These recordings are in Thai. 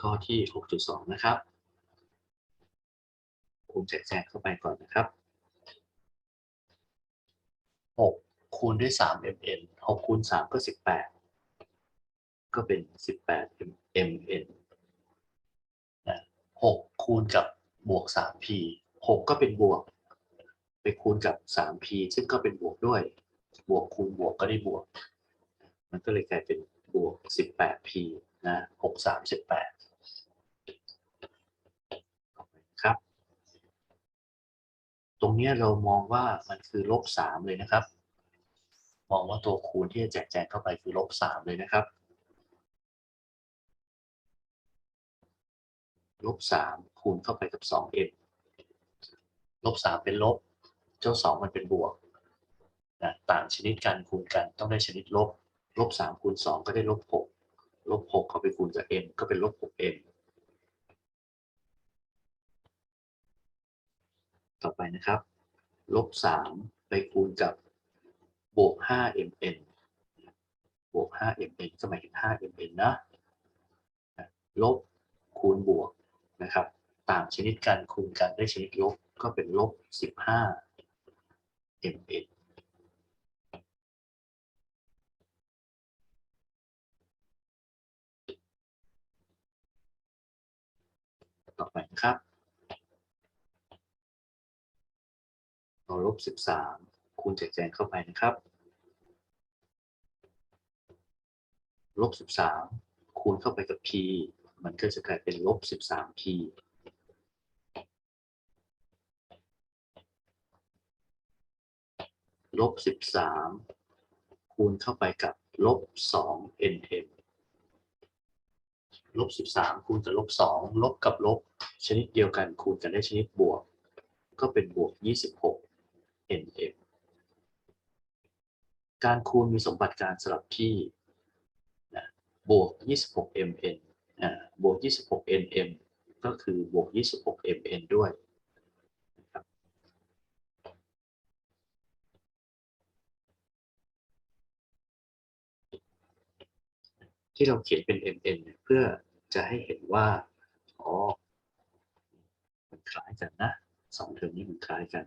ข้อที่ 6.2 นะครับคูณแจกแจงเข้าไปก่อนนะครับ 6 คูณด้วย 3 mn 6 คูณ 3 ก็ 18 ก็เป็น 18 mn นะ6คูณกับบวก 3p 6 ก็เป็นบวก ไปคูณกับ 3p ซึ่งก็เป็นบวกด้วย บวกคูณบวกก็ได้บวก มันก็เลยกลายเป็นบวก 18p นะ6 3 18ครับ ตรงนี้เรามองว่ามันคือลบ3เลยนะครับ มองว่าตัวคูณที่จะแจกแจงเข้าไปคือลบ3เลยนะครับลบ3คูณเข้าไปกับ 2m ลบ3เป็นลบ เจ้า2มันเป็นบวกนะต่างชนิดกันคูณกันต้องได้ชนิดลบ ลบ3คูณ2ก็ได้ลบ6 ลบ6เขาไปคูณกับ m ก็เป็นลบ 6m ต่อไปนะครับ ลบ3ไปคูณกับบวก 5mn บวก 5mn ก็หมายถึง 5mn นะนะ ลบคูณบวกนะครับ ต่างชนิดกันคูณกันได้ชนิดลบก็เป็นลบ15 mn ต่อไครับเราลบ13คูณแจกแจงเข้าไปนะครับ ลบ13คูณเข้าไปกับ p มันก็จะกลายเป็นลบ 13p ลบ13คูณเข้าไปกับลบ2 nm ลบ13 คูณกับลบ2ลบกับลบ ชนิดเดียวกันคูณกันได้ชนิดบวก ก็เป็นบวก 26 nm การคูณมีสมบัติการสลับที่นะบวก 26 mn อ่าบวก 26 nm ก็คือบวก 26 mn ด้วยนะครับ ที่เราเขียนเป็น mn เพื่อจะให้เห็นว่า อ๋อ มันคล้ายกันนะสองเทอมนี้มันคล้ายกัน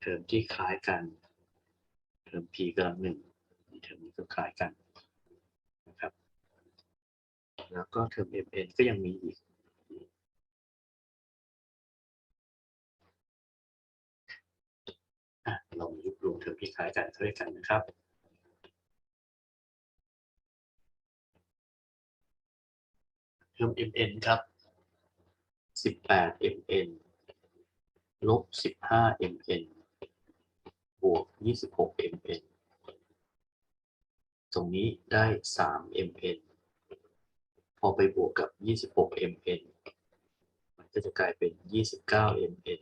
เทอมที่คล้ายกัน เทอม p กำลังหนึ่งเทอมนี้ก็คล้ายกันนะครับ แล้วก็เทอม mn ก็ยังมีอีก คล้ายกันเข้าด้วยกันนะครับเทอม mn ครับ18 mn ลบ15 mn บวก26 mn ตรงนี้ได้3 mn พอไปบวกกับ26 mn มันก็จะกลายเป็น29 mn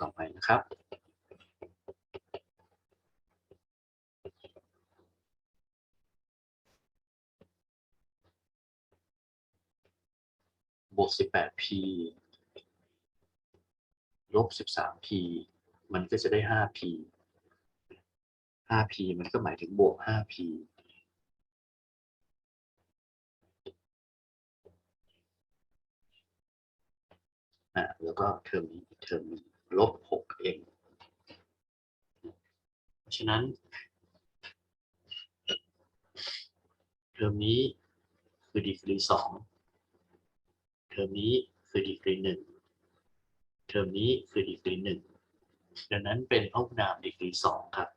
ต่อไปนะครับบวก 18p ลบ 13p มันก็จะได้ 5p 5p มันก็หมายถึงบวก 5p อะแล้วก็เทอมนี้เทอมนึง ลบ 6m เพราะฉะนั้น เทอมนี้คือดีกรีสองเทอมนี้คือดีกรีหนึ่งเทอมนี้คือดีกรีหนึ่งดังนั้นเป็นพหุนามดีกรีสองครับ